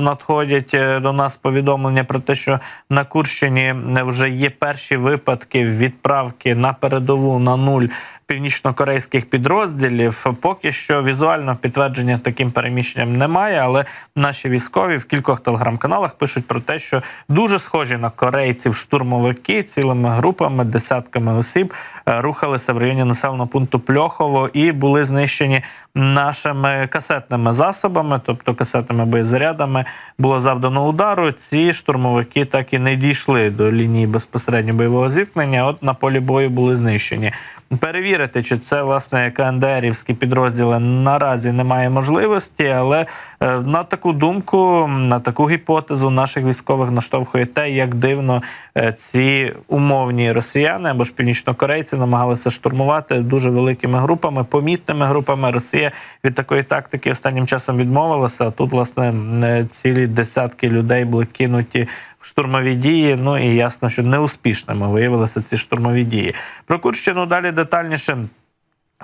надходять е, до нас повідомлення про те, що на Курщині вже є перші випадки відправки на передову на нуль північно-корейських підрозділів. Поки що візуального підтвердження таким переміщенням немає, але наші військові в кількох телеграм-каналах пишуть про те, що дуже схожі на корейців штурмовики цілими групами, десятками осіб е, рухалися в районі населеного пункту Пльохово і були знищені нашими касетними засобами, тобто касетними боєзарядами, було завдано удару. Ці штурмовики так і не дійшли до лінії безпосередньо бойового зіткнення. От на полі бою були знищені. Перевірити, чи це власне КНДРівські підрозділи наразі немає можливості, але е, на таку думку, на таку гіпотезу наших військових наштовхує те, як дивно е, ці умовні росіяни або ж північнокорейці намагалися штурмувати дуже великими групами, помітними групами. Росія від такої тактики останнім часом відмовилася. А тут, власне, е, цілі десятки людей були кинуті штурмові дії. Ну і ясно, що неуспішними виявилися ці штурмові дії. Про Курщину далі детальніше.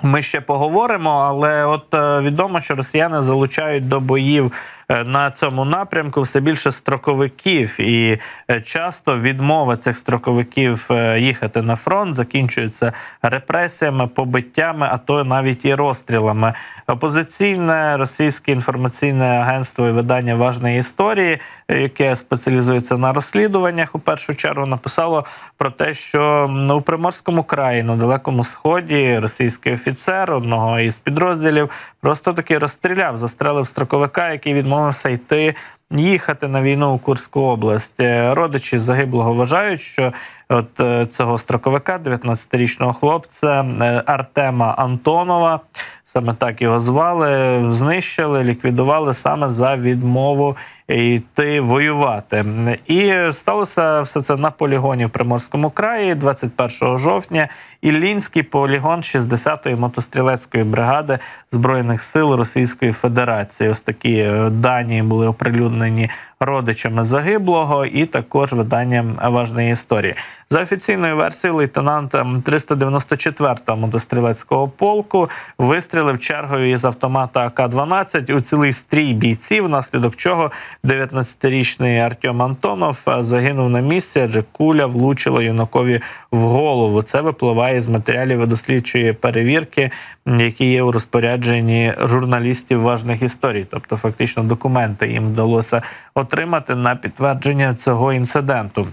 Ми ще поговоримо, але от е, відомо, що росіяни залучають до боїв на цьому напрямку все більше строковиків, і е, часто відмова цих строковиків е, їхати на фронт закінчується репресіями, побиттями, а то навіть і розстрілами. Опозиційне російське інформаційне агентство і видання важної історії, е, яке спеціалізується на розслідуваннях, у першу чергу написало про те, що у Приморському краї на далекому сході російський офіцер одного із підрозділів просто таки розстріляв, застрелив строковика, який відмовився йти. Їхати на війну у Курську область Е, родичі загиблого вважають, що от е, цього строковика, 19-річного хлопця е, Артема Антонова, саме так його звали, знищили, ліквідували саме за відмову йти воювати. І сталося все це на полігоні в Приморському краї 21 жовтня. Іллінський полігон 60-ї мотострілецької бригади збройних сил Російської Федерації. Ось такі е, дані були оприлюднені родичами загиблого, і також виданням важної історії. За офіційною версією, лейтенант 394-го мотострілецького полку вистрілив чергою із автомата АК-12 у цілий стрій бійців, внаслідок чого 19-річний Артем Антонов е, загинув на місці, адже куля влучила юнакові в голову. Це випливає з матеріалів дослідчої перевірки, які є у розпорядженні журналістів важних історій. Тобто, фактично, документи їм вдалося отримати на підтвердження цього інциденту.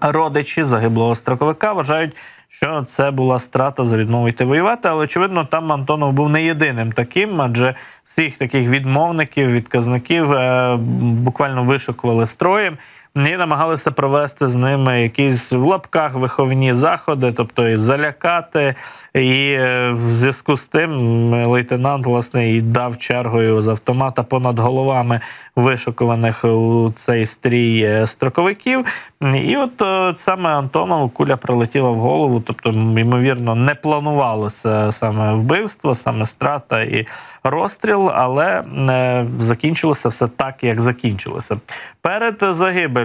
Родичі загиблого строковика вважають, що це була страта за відмову йти воювати, але очевидно, там Антонов був не єдиним таким, адже всіх таких відмовників, відказників е, буквально вишукували строєм. І намагалися провести з ними якісь в лапках виховні заходи, тобто і залякати. І е, в зв'язку з тим лейтенант власне і дав чергою з автомата понад головами вишукуваних у цей стрій е, строковиків. І от е, саме Антонову куля прилетіла в голову, тобто, ймовірно, не планувалося саме вбивство, саме страта і розстріл, але закінчилося все так, як закінчилося. Перед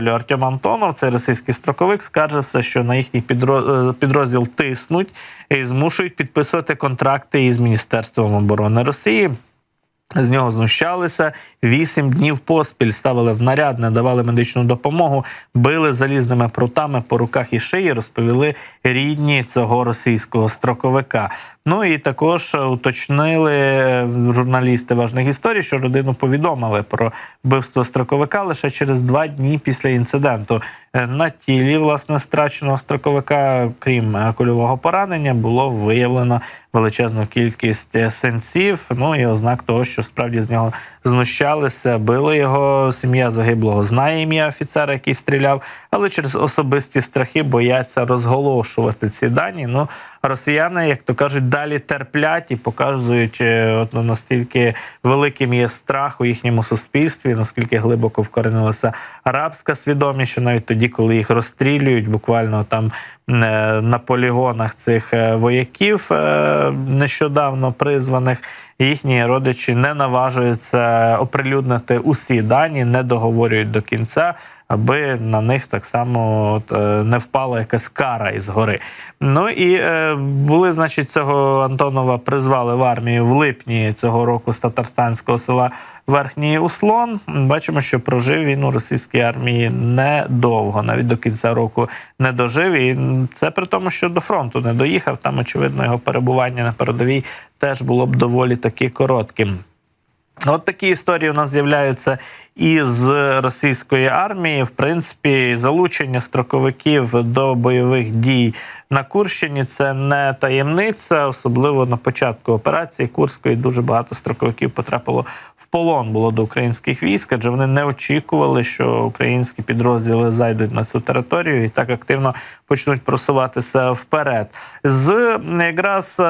загибелю Артем Антонов, цей російський строковик, скаржився, що на їхній е, підрозділ тиснуть і змушують підписувати контракти із Міністерством оборони Росії. З нього знущалися вісім днів поспіль, ставили в наряд, надавали медичну допомогу, били залізними прутами по руках і шиї, розповіли рідні цього російського строковика. Ну і також уточнили е, журналісти важних історій, що родину повідомили про вбивство строковика лише через два дні після інциденту. Е, На тілі власне страченого строковика, крім е, кульового поранення, було виявлено величезну кількість е, синців. Ну і ознак того, що справді з нього знущалися, били його. Сім'я загиблого знає ім'я офіцера, який стріляв, але через особисті страхи бояться розголошувати ці дані. Ну росіяни, як то кажуть, далі терплять і показують е, от настільки великим є страх у їхньому суспільстві, наскільки глибоко вкоренилася арабська свідомість, що навіть тоді, коли їх розстрілюють, буквально там на полігонах цих е, вояків е, нещодавно призваних, їхні родичі не наважуються оприлюднити усі дані, не договорюють до кінця. Аби на них так само от, е, не впала якась кара із гори. Ну і е, були, значить, цього Антонова призвали в армію в липні цього року з татарстанського села верхній услон. Бачимо, що прожив він у російській армії недовго, навіть до кінця року не дожив. І це при тому, що до фронту не доїхав. Там, очевидно, його перебування на передовій теж було б доволі таки коротким. От такі історії у нас з'являються із російської армії. В принципі, залучення строковиків до бойових дій на Курщині це не таємниця, особливо на початку операції Курської дуже багато строковиків потрапило в полон було до українських військ, адже вони не очікували, що українські підрозділи зайдуть на цю територію і так активно почнуть просуватися вперед. З якраз е,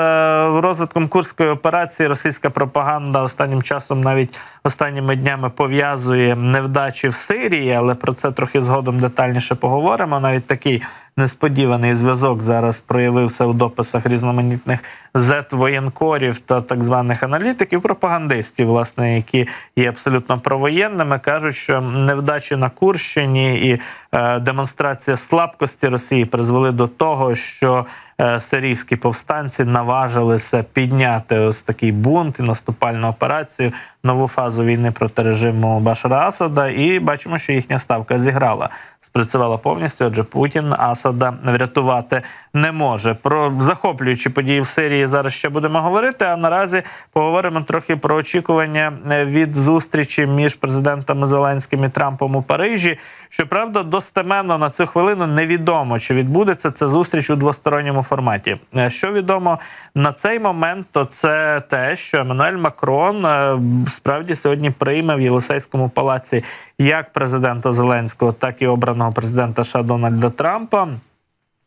розвитком курської операції російська пропаганда останнім часом, навіть останніми днями, пов'язує невдачі в Сирії, але про це трохи згодом детальніше поговоримо. Навіть такий несподіваний зв'язок зараз проявився у дописах різноманітних зет-воєнкорів та так званих аналітиків, пропагандистів, власне, які є абсолютно провоєнними, кажуть, що невдачі на Курщині і е, демонстрація слабкості Росії призвели до того, що е, сирійські повстанці наважилися підняти ось такий бунт і наступальну операцію, нову фазу війни проти режиму Башара Асада, і бачимо, що їхня ставка зіграла спрацювала повністю. Отже, Путін Асада врятувати не може. Про захоплюючі події в Сирії зараз ще будемо говорити. А наразі поговоримо трохи про очікування е, від зустрічі між президентами Зеленським і Трампом у Парижі. Щоправда, достеменно на цю хвилину невідомо, чи відбудеться ця зустріч у двосторонньому форматі. Е, що відомо на цей момент, то це те, що Еммануель Макрон е, справді сьогодні прийме в Єлисейському палаці як президента Зеленського, так і обраного президента США Дональда Трампа.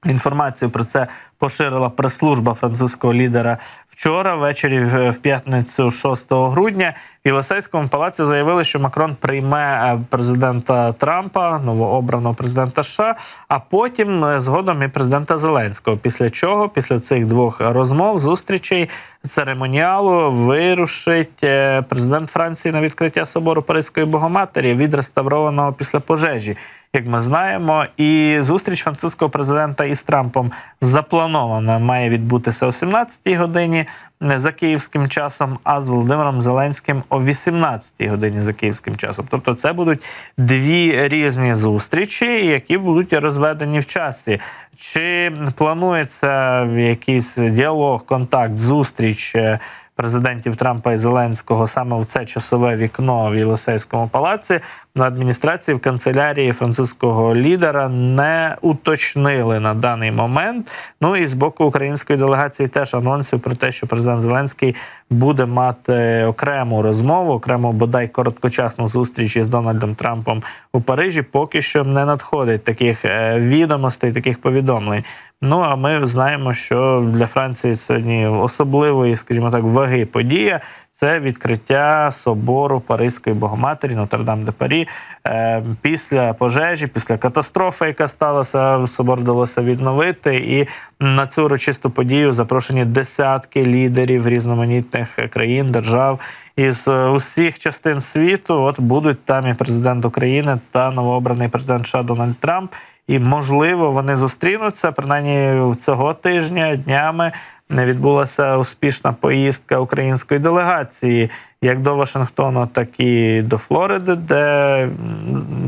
Інформацію про це поширила прес-служба французького лідера вчора, ввечері в п'ятницю, 6 грудня. В Єлисейському палаці заявили, що Макрон прийме е, президента Трампа, новообраного президента США, а потім е, згодом і президента Зеленського. Після чого, після цих двох розмов, зустрічей церемоніалу вирушить е, президент Франції на відкриття собору Паризької Богоматері, відреставрованого після пожежі. Як ми знаємо, і зустріч французького президента із Трампом запланована має відбутися о 17-й годині за київським часом, а з Володимиром Зеленським о 18-й годині за київським часом. Тобто, це будуть дві різні зустрічі, які будуть розведені в часі. Чи планується якийсь діалог, контакт, зустріч? Е, президентів Трампа і Зеленського саме в це часове вікно в Єлисейському палаці на адміністрації в канцелярії французького лідера не уточнили на даний момент. Ну і з боку української делегації теж анонсів про те, що президент Зеленський буде мати окрему розмову, окрему бодай короткочасну зустріч із Дональдом Трампом у Парижі. Поки що не надходить таких е, відомостей, таких повідомлень. Ну а ми знаємо, що для Франції сьогодні особливої, скажімо так, ваги подія. Це відкриття собору Паризької Богоматері Нотр-Дам де Парі е, після пожежі, після катастрофи, яка сталася, собор вдалося відновити. І на цю урочисту подію запрошені десятки лідерів різноманітних країн, держав із усіх частин світу. От будуть там і президент України та новообраний президент США Дональд Трамп. І можливо вони зустрінуться принаймні цього тижня днями. Відбулася успішна поїздка української делегації як до Вашингтону, так і до Флориди, де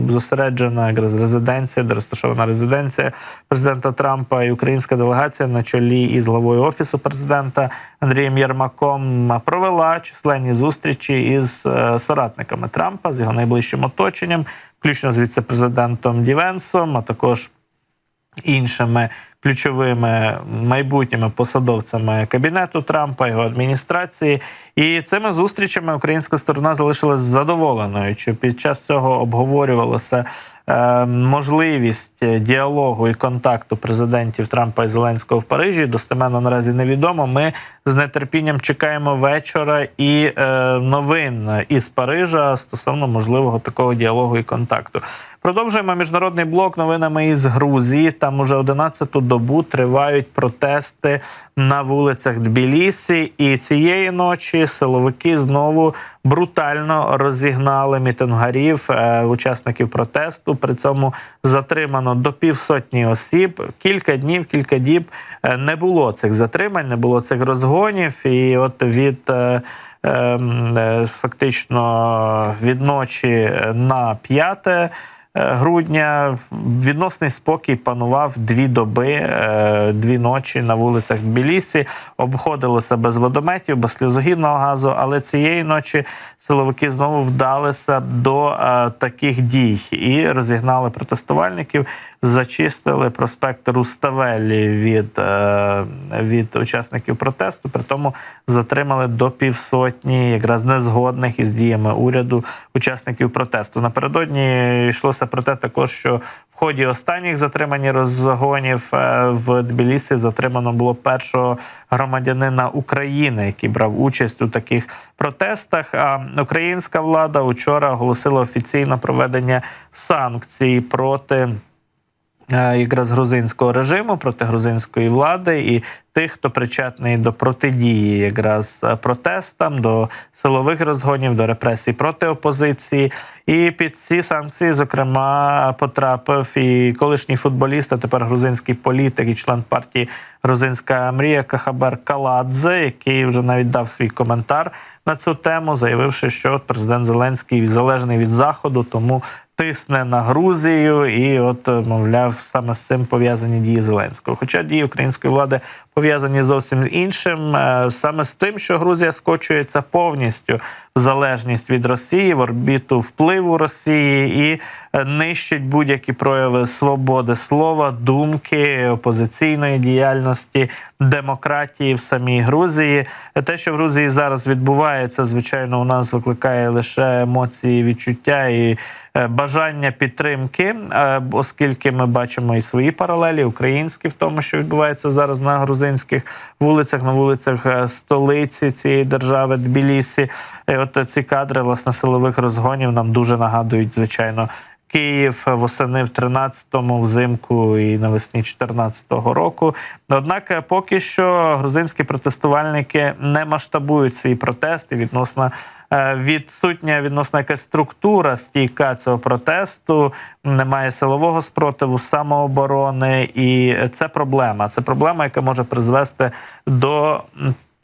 зосереджена якраз резиденція, де розташована резиденція президента Трампа і українська делегація на чолі із главою офісу президента Андрієм Єрмаком провела численні зустрічі із е, соратниками Трампа з його найближчим оточенням, включно з віце-президентом Дівенсом, а також іншими ключовими майбутніми посадовцями кабінету Трампа, його адміністрації. І цими зустрічами українська сторона залишилась задоволеною. Що під час цього обговорювалося можливість діалогу і контакту президентів Трампа і Зеленського в Парижі достеменно наразі невідомо. Ми з нетерпінням чекаємо вечора і е, новин із Парижа стосовно можливого такого діалогу і контакту. Продовжуємо міжнародний блок новинами із Грузії. Там уже 11-ту добу тривають протести на вулицях Тбілісі. І цієї ночі силовики знову брутально розігнали мітингарів, е, учасників протесту. При цьому затримано до півсотні осіб. Кілька днів, кілька діб е, не було цих затримань, не було цих розгонів. І от від е, ем, е, фактично від ночі на 5 е, грудня відносний спокій панував дві доби, е, дві ночі на вулицях Тбілісі. Обходилося без водометів, без сльозогінного газу. Але цієї ночі силовики знову вдалися до е, таких дій і розігнали протестувальників, зачистили проспект Руставелі від, е, від учасників протесту. При тому затримали до півсотні якраз незгодних із діями уряду учасників протесту. Напередодні йшлося про те, також що в ході останніх затримані розгонів е, в Тбілісі затримано було першого громадянина України, який брав участь у таких протестах. А українська влада вчора оголосила офіційно проведення санкцій проти. Е, Якраз грузинського режиму проти грузинської влади і тих, хто причетний до протидії якраз е, протестам, до силових розгонів, до репресій проти опозиції. І під ці санкції, зокрема, потрапив і колишній футболіст, а тепер грузинський політик і член партії Грузинська мрія Кахабер Каладзе, який вже навіть дав свій коментар на цю тему, заявивши, що президент Зеленський залежний від заходу, тому тисне на Грузію, і от мовляв, саме з цим пов'язані дії Зеленського. Хоча дії української влади пов'язані зовсім з іншим, е, саме з тим, що Грузія скочується повністю в залежність від Росії, в орбіту впливу Росії і е, нищить будь-які прояви свободи слова, думки, опозиційної діяльності, демократії в самій Грузії. Те, що в Грузії зараз відбувається, звичайно, у нас викликає лише емоції, відчуття і е, бажання підтримки, е, оскільки ми бачимо і свої паралелі, українські в тому, що відбувається зараз на грузинських вулицях, на вулицях е, столиці цієї держави Тбілісі. От ці кадри власне силових розгонів нам дуже нагадують, звичайно. Київ восени в 13-му, взимку і навесні 14-го року. Однак, е, поки що грузинські протестувальники не масштабують свій протест і відносно е, відсутня відносно якась структура стійка цього протесту. Немає силового спротиву, самооборони, і це проблема. Це проблема, яка може призвести до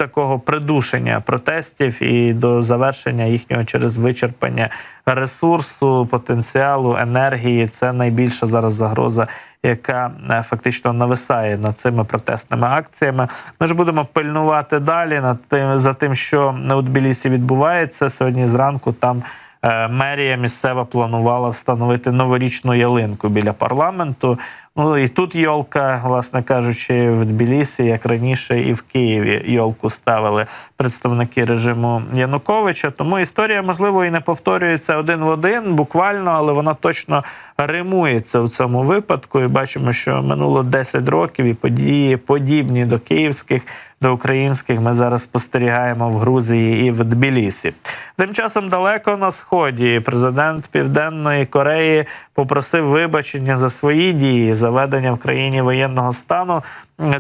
такого придушення протестів і до завершення їхнього через вичерпання ресурсу, потенціалу, енергії. Це найбільша зараз загроза, яка е, фактично нависає над цими протестними акціями. Ми ж будемо пильнувати далі над тим за тим, що у Тбілісі відбувається сьогодні. Зранку там. е, Мерія місцева планувала встановити новорічну ялинку біля парламенту. Ну і тут йолка, власне кажучи, в Тбілісі, як раніше, і в Києві йолку ставили представники режиму Януковича. Тому історія, можливо, і не повторюється один в один, буквально, але вона точно римується у цьому випадку. І бачимо, що минуло 10 років, і події подібні до київських. До українських ми зараз спостерігаємо в Грузії і в Тбілісі. Тим часом далеко на сході президент Південної Кореї попросив вибачення за свої дії, заведення в країні воєнного стану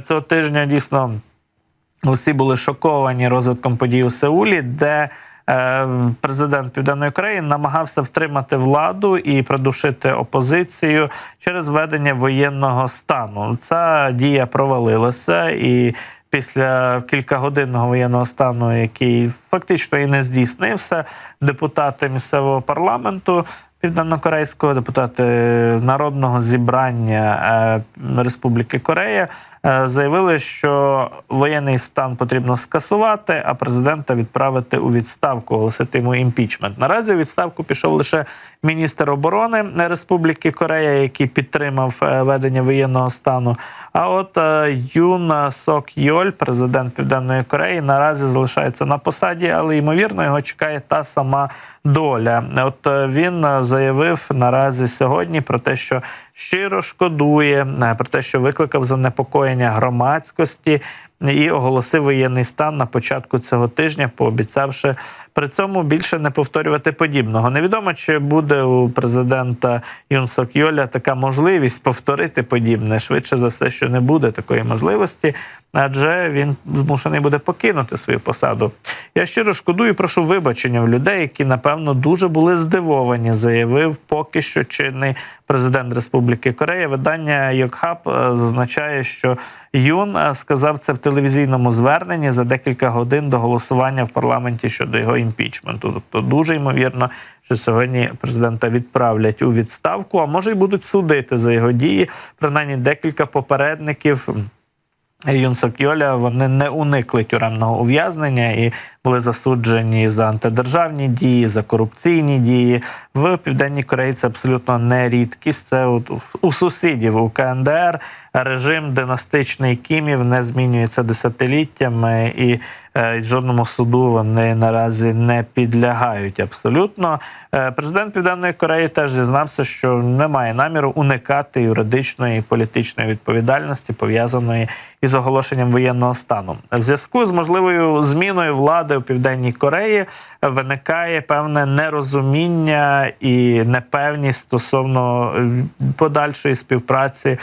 цього тижня. Дійсно усі були шоковані розвитком подій у Сеулі, де е, президент Південної Кореї намагався втримати владу і придушити опозицію через введення воєнного стану. Ця дія провалилася і. Після кількагодинного воєнного стану, який фактично і не здійснився, депутати місцевого парламенту південнокорейського, депутати народного зібрання е, Республіки Корея е, заявили, що воєнний стан потрібно скасувати, а президента відправити у відставку, оголосити йому імпічмент. Наразі у відставку пішов лише міністр оборони Республіки Корея, який підтримав е, ведення воєнного стану. А от е, Юн Сок Йоль, президент Південної Кореї, наразі залишається на посаді, але ймовірно його чекає та сама доля. От е, він заявив наразі сьогодні про те, що щиро шкодує, про те, що викликав занепокоєння громадськості. І оголосив воєнний стан на початку цього тижня, пообіцявши при цьому більше не повторювати подібного. Невідомо чи буде у президента Юн Сок Йоля така можливість повторити подібне. Швидше за все, що не буде такої можливості, адже він змушений буде покинути свою посаду. Я щиро шкодую, і прошу вибачення в людей, які напевно дуже були здивовані, заявив поки що чинний президент Республіки Корея. Видання Йокхаб е, зазначає, що Юн е, сказав це в телевізійному зверненні за декілька годин до голосування в парламенті щодо його імпічменту. Тобто, дуже ймовірно, що сьогодні президента відправлять у відставку, а може й будуть судити за його дії. Принаймні декілька попередників. Юн Сокйоля, вони не уникли тюремного ув'язнення і були засуджені за антидержавні дії, за корупційні дії. В південній Кореї це абсолютно не рідкість. Це от у сусідів у КНДР режим династичний Кімів не змінюється десятиліттями, і е, жодному суду вони наразі не підлягають. Абсолютно, Е, президент Південної Кореї теж зізнався, що не має наміру уникати юридичної і політичної відповідальності, пов'язаної із оголошенням воєнного стану. В зв'язку з можливою зміною влади у Південній Кореї виникає певне нерозуміння і непевність стосовно е, подальшої співпраці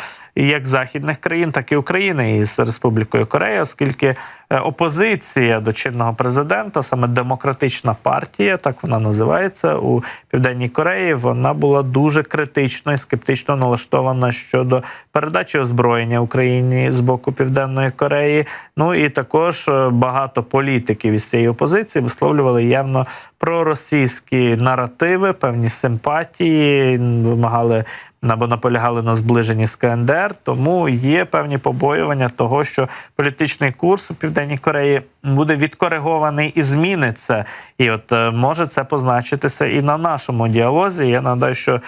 як західних країн, так і України із Республікою Корея, оскільки е, опозиція до чинного президента, саме демократична партія, так вона називається у Південній Кореї, вона була дуже критично і скептично налаштована щодо передачі озброєння Україні з боку Південної Кореї. Ну і також е, багато політиків із цієї опозиції висловлювали явно проросійські наративи, певні симпатії, вимагали або наполягали на зближенні з КНДР. Тому є певні побоювання того, що політичний курс у Південній Кореї буде відкоригований і зміниться. І от е, може це позначитися і на нашому діалозі. Я нагадаю, що е,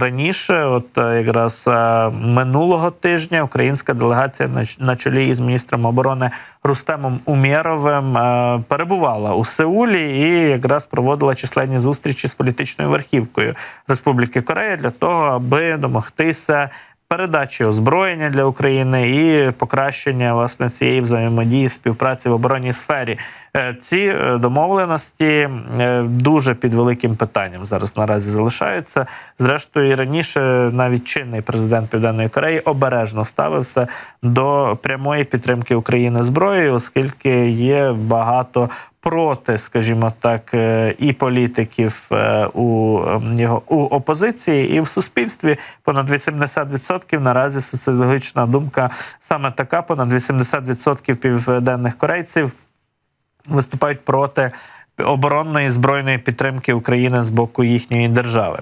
раніше, от е, якраз минулого тижня, українська делегація на чолі із міністром оборони Рустемом Умєровим перебувала у Сеулі і якраз проводила численні зустрічі з політичною верхівкою Республіки Корея для того, аби домогтися передачі озброєння для України і покращення власне цієї взаємодії співпраці в оборонній сфері. Е, ці е, домовленості е, дуже під великим питанням зараз наразі залишаються. Зрештою, і раніше навіть чинний президент Південної Кореї обережно ставився до прямої підтримки України зброєю, оскільки є багато. Проти, скажімо так, і політиків у його у опозиції, і в суспільстві понад 80% наразі соціологічна думка саме така: понад 80% південних корейців виступають проти оборонної збройної підтримки України з боку їхньої держави.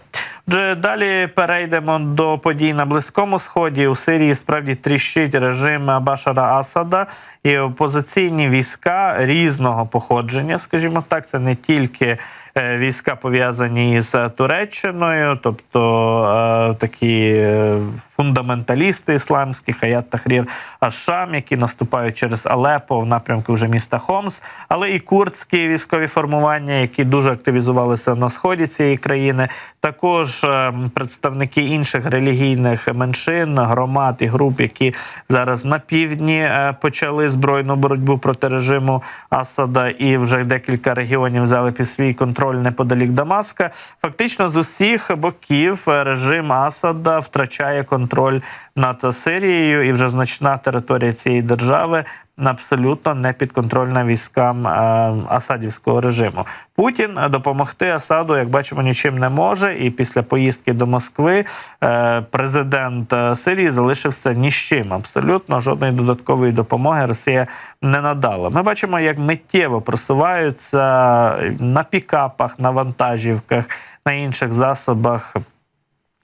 Отже, далі перейдемо до подій на близькому сході. У Сирії справді тріщить режим Башара Асада і опозиційні війська різного походження, скажімо так, це не тільки. Е, війська пов'язані з Туреччиною, тобто е, такі е, фундаменталісти ісламські, Хаят Тахрір Ашам, які наступають через Алепо в напрямку вже міста Хомс, але і курдські військові формування, які дуже активізувалися на сході цієї країни. Також представники інших релігійних меншин, громад і груп, які зараз на півдні почали збройну боротьбу проти режиму Асада, і вже декілька регіонів взяли під свій контроль контроль неподалік Дамаска. Фактично з усіх боків режим Асада втрачає контроль над Сирією, і вже значна територія цієї держави абсолютно не підконтрольна військам е, Асадівського режиму. Путін допомогти Асаду, як бачимо, нічим не може. І після поїздки до Москви е, президент е, Сирії залишився ні з чим. Абсолютно жодної додаткової допомоги Росія не надала. Ми бачимо, як миттєво просуваються на пікапах, на вантажівках, на інших засобах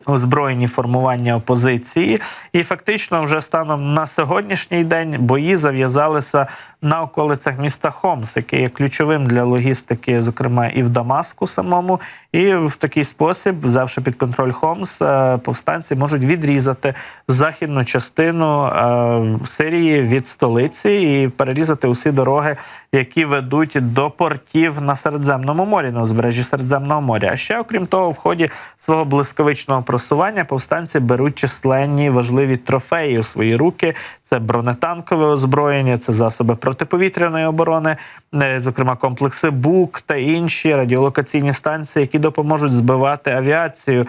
озброєні формування опозиції, і фактично, вже станом на сьогоднішній день бої зав'язалися на околицях міста Хомс, який є ключовим для логістики, зокрема і в Дамаску самому. І в такий спосіб, взявши під контроль Хомс, е, повстанці можуть відрізати західну частину е, Сирії від столиці і перерізати усі дороги, які ведуть до портів на Середземному морі, на узбережжі Середземного моря. А ще окрім того, в ході свого блисковичного просування повстанці беруть численні важливі трофеї у свої руки. Це бронетанкове озброєння, це засоби протиповітряної оборони, е, зокрема комплекси БУК та інші радіолокаційні станції, які допоможуть збивати авіацію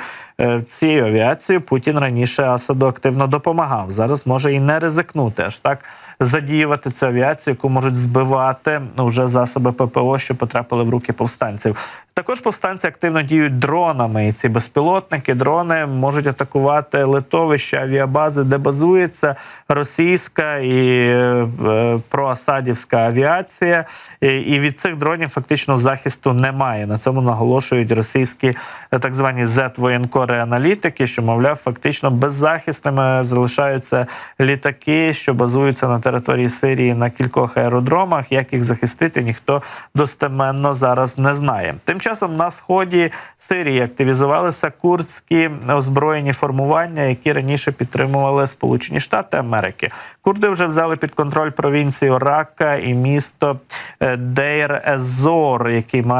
цією авіацією Путін раніше Асаду активно допомагав. Зараз може і не ризикнути аж так задіювати цю авіацію, яку можуть збивати вже засоби ППО, що потрапили в руки повстанців. Також повстанці активно діють дронами, і ці безпілотники, дрони можуть атакувати литовища, авіабази, де базується російська і е, проасадівська авіація. І, і від цих дронів фактично захисту немає. На цьому наголошують російські е, так звані Z-воєнкори аналітики, що мовляв, фактично беззахисними залишаються літаки, що базуються на території Сирії на кількох аеродромах. Як їх захистити, ніхто достеменно зараз не знає. Тим часом на сході Сирії активізувалися курдські озброєні формування, які раніше підтримували Сполучені Штати Америки. Курди вже взяли під контроль провінцію Рака і місто е, Дейр Езор,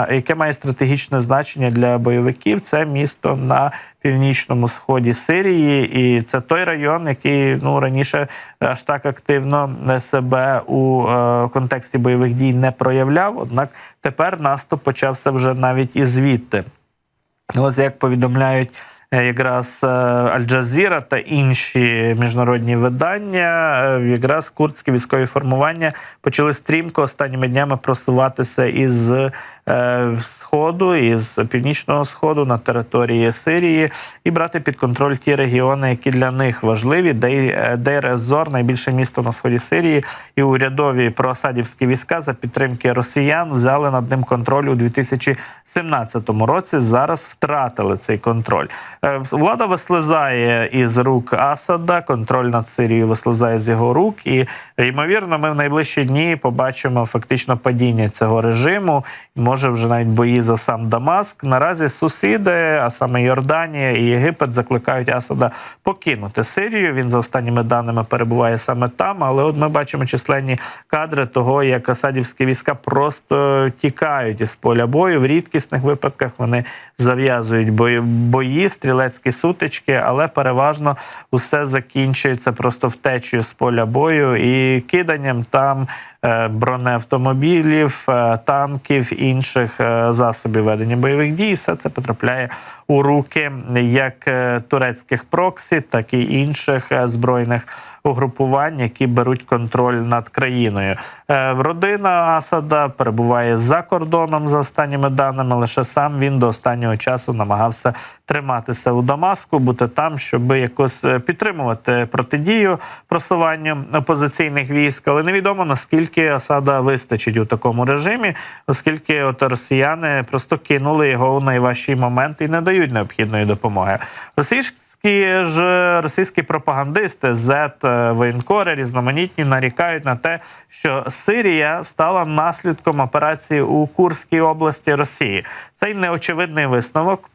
яке має стратегічне значення для бойовиків. Це місто на північному сході Сирії, і це той район, який ну раніше аж так активно себе у е, контексті бойових дій не проявляв. Однак тепер наступ почався вже навіть і звідти. Ось як повідомляють. е, Якраз е, Аль-Джазіра та інші міжнародні видання, е, якраз курдські військові формування почали стрімко останніми днями просуватися із е, сходу, із північного сходу на території Сирії і брати під контроль ті регіони, які для них важливі. Дей- е, найбільше місто на сході Сирії, і урядові проасадівські війська за підтримки росіян взяли над ним контроль у 2017 році. Зараз втратили цей контроль. Е, Влада вислизає із рук Асада, контроль над Сирією вислизає з його рук, і ймовірно, ми в найближчі дні побачимо фактично падіння цього режиму. Може, вже навіть бої за сам Дамаск. Наразі сусіди, а саме Йорданія і Єгипет, закликають Асада покинути Сирію. Він за останніми даними перебуває саме там. Але от ми бачимо численні кадри того, як асадівські війська просто тікають із поля бою. В рідкісних випадках вони зав'язують бої, бої, стрілецькі сутички, але переважно усе закінчується просто втечею з поля бою і киданням там бронеавтомобілів, е, танків, інших е, засобів ведення бойових дій. Все це потрапляє у руки як е, турецьких проксі, так і інших е, збройних угрупувань, які беруть контроль над країною. Е, Родина Асада перебуває за кордоном за останніми даними. Лише сам він до останнього часу намагався триматися у Дамаску, бути там, щоб якось е, підтримувати протидію просуванню опозиційних військ. Але невідомо наскільки Асада вистачить у такому режимі, оскільки от росіяни просто кинули його у найважчий момент і не дають необхідної допомоги. Російські ж російські пропагандисти, Z воєнкори різноманітні нарікають на те, що Сирія стала наслідком операції у Курській області Росії. Цей неочевидний висновок.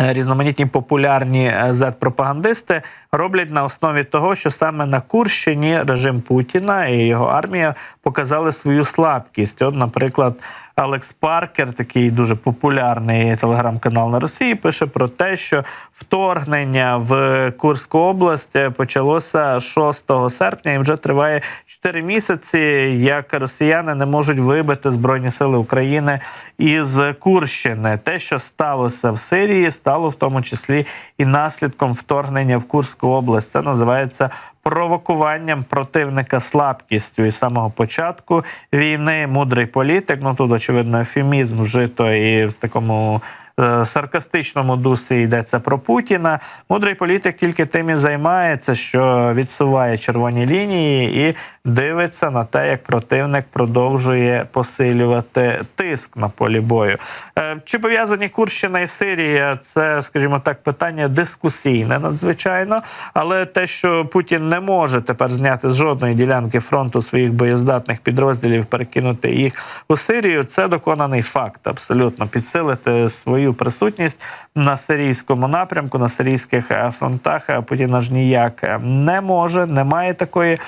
е, Різноманітні популярні е, Z-пропагандисти роблять на основі того, що саме на Курщині режим Путіна і його армія показали свою слабкість. От, наприклад, Алекс Паркер, такий дуже популярний телеграм-канал на Росії, пише про те, що вторгнення в Курську область почалося 6 серпня і вже триває 4 місяці, як росіяни не можуть вибити збройні сили України із Курщини. Те, що сталося в Сирії, стало в тому числі і наслідком вторгнення в Курську область. Це називається провокуванням противника слабкістю і з самого початку війни. Мудрий політик. Ну тут очевидно ефемізм вжито і в такому. Е, Саркастичному дусі йдеться про Путіна. Мудрий політик тільки тим і займається, що відсуває червоні лінії і дивиться на те, як противник продовжує посилювати тиск на полі бою. Е, Чи пов'язані Курщина і Сирія? Це, скажімо так, питання дискусійне надзвичайно. Але те, що Путін не може тепер зняти з жодної ділянки фронту своїх боєздатних підрозділів, перекинути їх у Сирію, це доконаний факт. Абсолютно підсилити свою присутність на сирійському напрямку, на сирійських е, фронтах. е, Путін аж ніяк е, не може, не має такої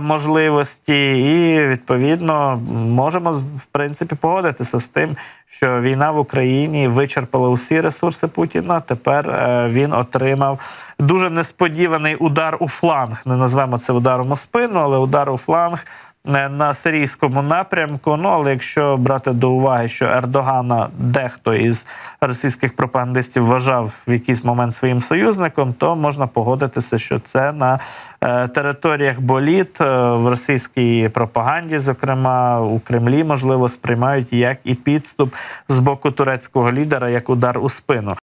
можливості, і відповідно можемо в принципі погодитися з тим, що війна в Україні вичерпала усі ресурси Путіна. Тепер він отримав дуже несподіваний удар у фланг. Не назвемо це ударом у спину, але удар у фланг. Е, на сирійському напрямку. Ну але якщо брати до уваги, що Ердогана дехто із російських пропагандистів вважав в якийсь момент своїм союзником, то можна погодитися, що це на е, територіях боліт е, в російській пропаганді, зокрема у Кремлі, можливо, сприймають як і підступ з боку турецького лідера, як удар у спину.